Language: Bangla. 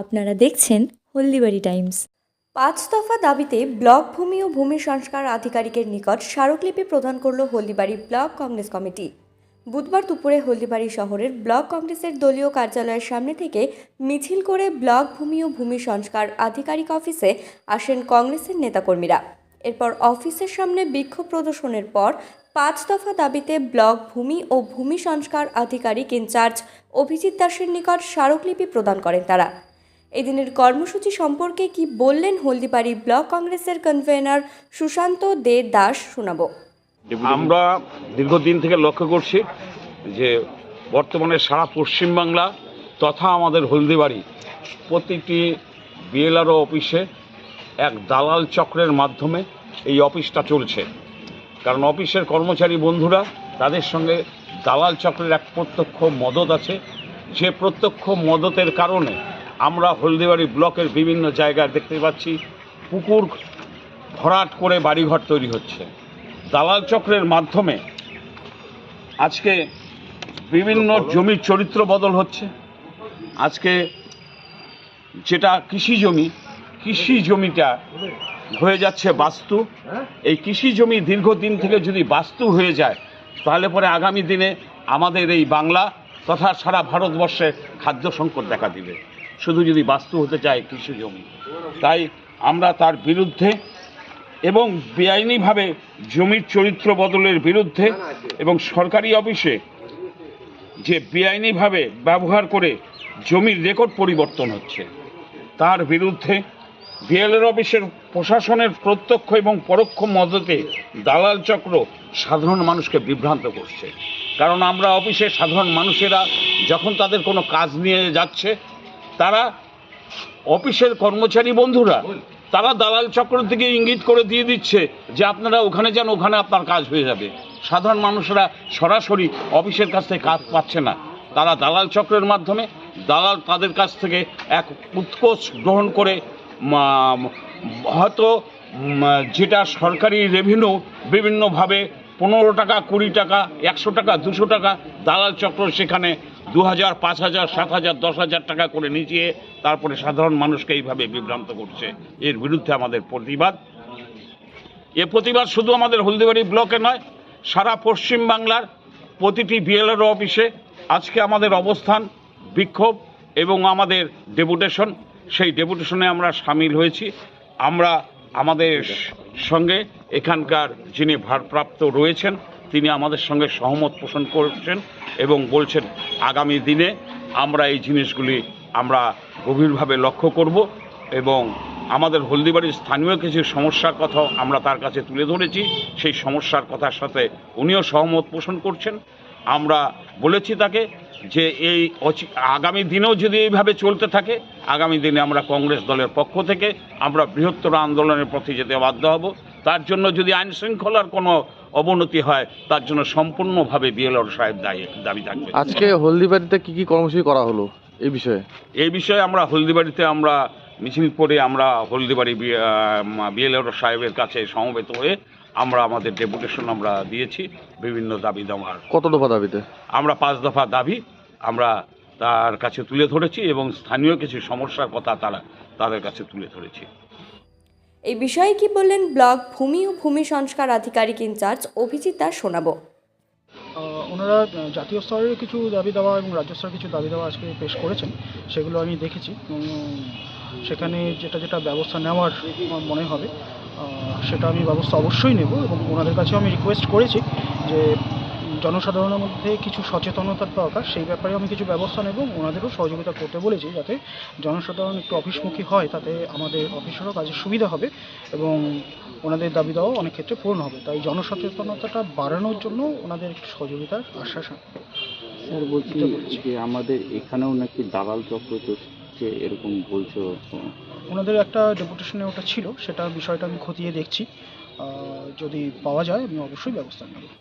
আপনারা দেখছেন হলদিবাড়ি টাইমস। পাঁচ দফা দাবিতে ব্লক ভূমি ও ভূমি সংস্কার আধিকারিকের নিকট স্মারকলিপি প্রদান করল হলদিবাড়ি ব্লক কংগ্রেস কমিটি। বুধবার দুপুরে হলদিবাড়ি শহরের ব্লক কংগ্রেসের দলীয় কার্যালয়ের সামনে থেকে মিছিল করে ব্লক ভূমি ও ভূমি সংস্কার আধিকারিক অফিসে আসেন কংগ্রেসের নেতাকর্মীরা। এরপর অফিসের সামনে বিক্ষোভ প্রদর্শনের পর পাঁচ দফা দাবিতে ব্লক ভূমি ও ভূমি সংস্কার আধিকারিক ইনচার্জ অভিজিৎ দাসের নিকট স্মারকলিপি প্রদান করেন তারা। এদিনের কর্মসূচি সম্পর্কে কি বললেন হলদিবাড়ি ব্লক কংগ্রেসের কনভেনার সুশান্ত দে দাস শোনাবো। আমরা দীর্ঘদিন থেকে লক্ষ্য করছি যে বর্তমানে সারা পশ্চিমবাংলা তথা আমাদের হলদিবাড়ি প্রতিটি বিএলআরও অফিসে এক দালাল চক্রের মাধ্যমে এই অফিসটা চলছে। কারণ অফিসের কর্মচারী বন্ধুরা তাদের সঙ্গে দালাল চক্রের এক প্রত্যক্ষ মদত আছে। যে প্রত্যক্ষ মদতের কারণে আমরা হলদিবাড়ি ব্লকের বিভিন্ন জায়গায় দেখতে পাচ্ছি পুকুর ভরাট করে বাড়িঘর তৈরি হচ্ছে। দালাল চক্রের মাধ্যমে আজকে বিভিন্ন জমির চরিত্র বদল হচ্ছে। আজকে যেটা কৃষি জমি কৃষি জমিটা হয়ে যাচ্ছে বাস্তু। এই কৃষি জমি দীর্ঘদিন থেকে যদি বাস্তু হয়ে যায় তাহলে পরে আগামী দিনে আমাদের এই বাংলা তথা সারা ভারতবর্ষে খাদ্য সংকট দেখা দিবে। শুধু যদি বাস্তু হতে চায় কৃষি জমি। তাই আমরা তার বিরুদ্ধে এবং বেআইনিভাবে জমির চরিত্র বদলের বিরুদ্ধে এবং সরকারি অফিসে যে বেআইনিভাবে ব্যবহার করে জমির রেকর্ড পরিবর্তন হচ্ছে তার বিরুদ্ধে বিএলএর অফিসের প্রশাসনের প্রত্যক্ষ এবং পরোক্ষ মদতে দালাল চক্র সাধারণ মানুষকে বিভ্রান্ত করছে। কারণ আমরা অফিসে সাধারণ মানুষেরা যখন তাদের কোনো কাজ নিয়ে যাচ্ছে, তারা অফিসের কর্মচারী বন্ধুরা, তারা দালাল চক্র থেকে ইঙ্গিত করে দিয়ে দিচ্ছে যে আপনারা ওখানে যান, ওখানে আপনার কাজ হয়ে যাবে। সাধারণ মানুষরা সরাসরি অফিসের কাছ থেকে কাজ পাচ্ছে না। তারা দালাল চক্রের মাধ্যমে, দালাল তাদের কাছ থেকে এক উৎকোচ গ্রহণ করে হয়তো যেটা সরকারি রেভিনিউ বিভিন্নভাবে পনেরো টাকা, কুড়ি টাকা, একশো টাকা, দুশো টাকা, দালাল চক্র সেখানে দু হাজার পাঁচ হাজার সাত হাজার দশ হাজার টাকা করে নিচিয়ে তারপরে সাধারণ মানুষকে এইভাবে বিভ্রান্ত করছে। এর বিরুদ্ধে আমাদের প্রতিবাদ। এ প্রতিবাদ শুধু আমাদের হলদিবাড়ি ব্লকে নয়, সারা পশ্চিম বাংলার প্রতিটি বিএলআর অফিসে আজকে আমাদের অবস্থান, বিক্ষোভ এবং আমাদের ডেপুটেশন সেই ডেপুটেশনে আমরা সামিল হয়েছি। আমরা আমাদের সঙ্গে এখানকার যিনি ভারপ্রাপ্ত রয়েছেন, তিনি আমাদের সঙ্গে সহমত পোষণ করছেন এবং বলছেন, আগামী দিনে আমরা এই জিনিসগুলি আমরা গভীরভাবে লক্ষ্য করব এবং আমাদের হলদিবাড়ির স্থানীয় কিছু সমস্যার কথা আমরা তার কাছে তুলে ধরেছি। সেই সমস্যার কথার সাথে উনিও সহমত পোষণ করছেন। আমরা বলেছি তাকে যে এই আগামী দিনেও যদি এইভাবে চলতে থাকে আগামী দিনে আমরা কংগ্রেস দলের পক্ষ থেকে আমরা বৃহত্তর আন্দোলনের পথে যেতে বাধ্য হব। তার জন্য যদি আইন শৃঙ্খলার কোনো অবনতি হয় তার জন্য সম্পূর্ণভাবে বিএলআর সাহেব দায়ী দাবি থাকবে। আজকে হলদিবাড়িতে কি কি কর্মসূচি করা হলো এই বিষয়ে? এই বিষয়ে আমরা হলদিবাড়িতে আমরা মিছিল করে আমরা হলদিবাড়ি বিএলআর সাহেবের কাছে সমবেত হয়ে আমরা আমাদের ডেপুটেশন আমরা দিয়েছি বিভিন্ন দাবি দেওয়ার। কত দফা দাবিতে? আমরা পাঁচ দফা দাবি আমরা তার কাছে তুলে ধরেছি এবং স্থানীয় কিছু সমস্যার কথা তারা তাদের কাছে তুলে ধরেছি। এই বিষয়ে কি বললেন ব্লক ভূমি ও ভূমি সংস্কার আধিকারিক ইনচার্জ অভিজিৎ দাস শোনাবো। ওনারা জাতীয় স্তরের কিছু দাবি দেওয়া এবং রাজ্য স্তরের কিছু দাবি দেওয়া আজকে পেশ করেছেন সেগুলো আমি দেখেছি। এবং সেখানে যেটা যেটা ব্যবস্থা নেওয়ার আমার মনে হবে সেটা আমি ব্যবস্থা অবশ্যই নেব এবং ওনাদের কাছেও আমি রিকোয়েস্ট করেছি যে জনসাধারণের মধ্যে কিছু সচেতনতার দরকার সেই ব্যাপারে আমি কিছু ব্যবস্থা নেব। ওনাদেরও সহযোগিতা করতে বলেছি যাতে জনসাধারণ একটু অফিসমুখী হয় তাতে আমাদের অফিসেরও কাজে সুবিধা হবে এবং ওনাদের দাবি দেওয়াও অনেক ক্ষেত্রে পূরণ হবে। তাই জনসচেতনতাটা বাড়ানোর জন্য ওনাদের একটু সহযোগিতার আশ্বাস স্যার বলছি। যে আমাদের এখানেও নাকি দালাল চক্র চলছে এরকম বলছো? ওনাদের একটা ডেপুটেশনে ওটা ছিল সেটা বিষয়টা আমি খতিয়ে দেখছি। যদি পাওয়া যায় আমি অবশ্যই ব্যবস্থা নেব।